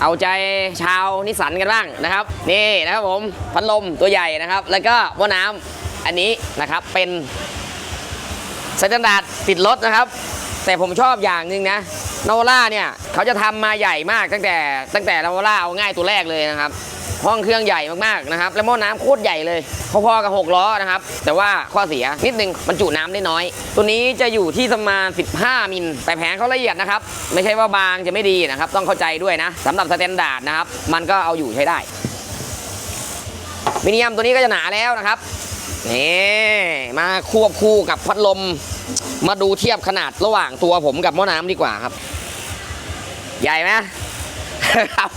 เอาใจชาวนิสสันกันบ้างนะครับ นี่นะครับผมพัดลมตัวใหญ่นะครับ แล้วก็ว่าน้ำอันนี้นะครับเป็นสแตนดาร์ดติดรถนะครับ แต่ผมชอบอย่างหนึ่งนะโนาวาร่าเนี่ยเขาจะทำมาใหญ่มากตั้งแต่ตั้งแต่โนาวาร่าเอาง่ายตัวแรกเลยนะครับ ห้องเครื่องใหญ่มากๆนะครับ แล้วหม้อน้ำโคตรใหญ่เลยพอๆกับ 6 ล้อนะครับ แต่ว่าข้อเสียนิดนึงบรรจุน้ำได้น้อย ตัวนี้จะอยู่ที่ประมาณ 15 มิล แต่แผงเขาละเอียดนะครับ ไม่ใช่ว่าบางจะไม่ดีนะครับ ต้องเข้าใจด้วยนะสำหรับสแตนดาร์ดนะครับ มันก็เอาอยู่ใช้ได้มินิยัมตัวนี้ก็จะหนาแล้วนะครับนี่มาควบคู่กับพัดลม มาดูเทียบขนาดระหว่างตัวผมกับหม้อน้ำดีกว่าครับ ใหญ่ไหมครับ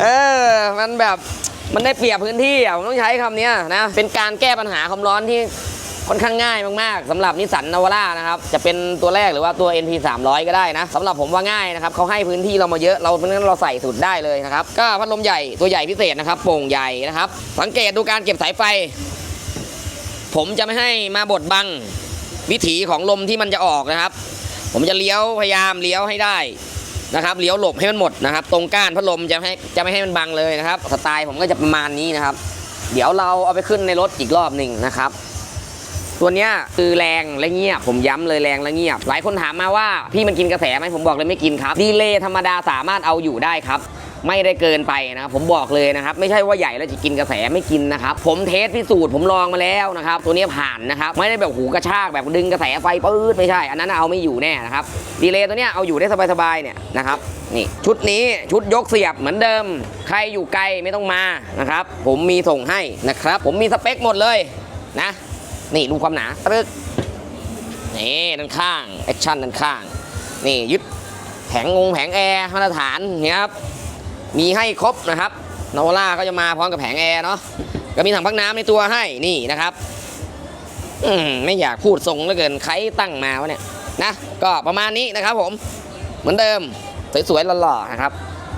เออ มันแบบมันได้เปรียบพื้นที่อะผมต้องใช้คำนี้นะ เป็นการแก้ปัญหาความร้อนที่ค่อนข้างง่ายมากๆสำหรับนิสสันนาวาร่านะครับ จะเป็นตัวแรกหรือว่าตัว NP 300 ก็ได้นะสำหรับผมว่าง่ายนะครับเขาให้พื้นที่เรามาเยอะเราเพราะนั้นเราใส่สุดได้เลยนะครับ ก็พัดลมใหญ่ตัวใหญ่พิเศษนะครับโป่งใหญ่นะครับ สังเกตดูการเก็บสายไฟ ผมจะไม่ให้มาบดบัง วิถีของลมที่มันจะออกนะครับ ผมจะเลี้ยวพยายามเลี้ยวให้ได้ นะครับเลี้ยวหลบให้มันหมดนะครับ ตรงก้านพัดลมจะให้จะไม่ให้มันบังเลยนะครับ สไตล์ผมก็จะประมาณนี้นะครับ เดี๋ยวเราเอาไปขึ้นในรถอีกรอบหนึ่งนะครับ ตัวเนี้ยคือแรงและเงียบ ผมย้ำเลยแรงและเงียบ หลายคนถามมาว่าพี่มันกินกระแสไหมผมบอกเลยไม่กินครับ ดีเลย์ธรรมดาสามารถเอาอยู่ได้ครับไม่ได้เกินไปนะครับผมบอกเลยนะครับ ไม่ใช่ว่าใหญ่แล้วจะกินกระแสไม่กินนะครับ ผมเทสพิสูจน์ผมลองมาแล้วนะครับ ตัวนี้ผ่านนะครับ ไม่ได้แบบหูกระชากแบบดึงกระแสไฟปื๊ดไม่ใช่ อันนั้นเอาไม่อยู่แน่นะครับดีเลย์ตัวเนี้ยเอาอยู่ได้สบายๆเนี่ยนะครับนี่ชุดนี้ชุดยกเสียบเหมือนเดิม ใครอยู่ไกลไม่ต้องมานะครับ ผมมีส่งให้นะครับ ผมมีสเปคหมดเลยนะ นี่ดูความหนาตึกนี่ด้านข้างแอคชั่นด้านข้าง นี่ยึดแผงงงแผงแอร์มาตรฐานเนี่ยครับมีให้ครบนะครับนาวาร่าก็จะมาพร้อมกับแผงแอร์เนาะก็มีถังพักน้ำในตัวให้นี่นะครับอืมไม่อยากพูดทรงเหลือเกินใครตั้งมาวะเนี่ยนะก็ประมาณนี้นะครับผมเหมือนเดิมสวยๆหล่อๆนะครับ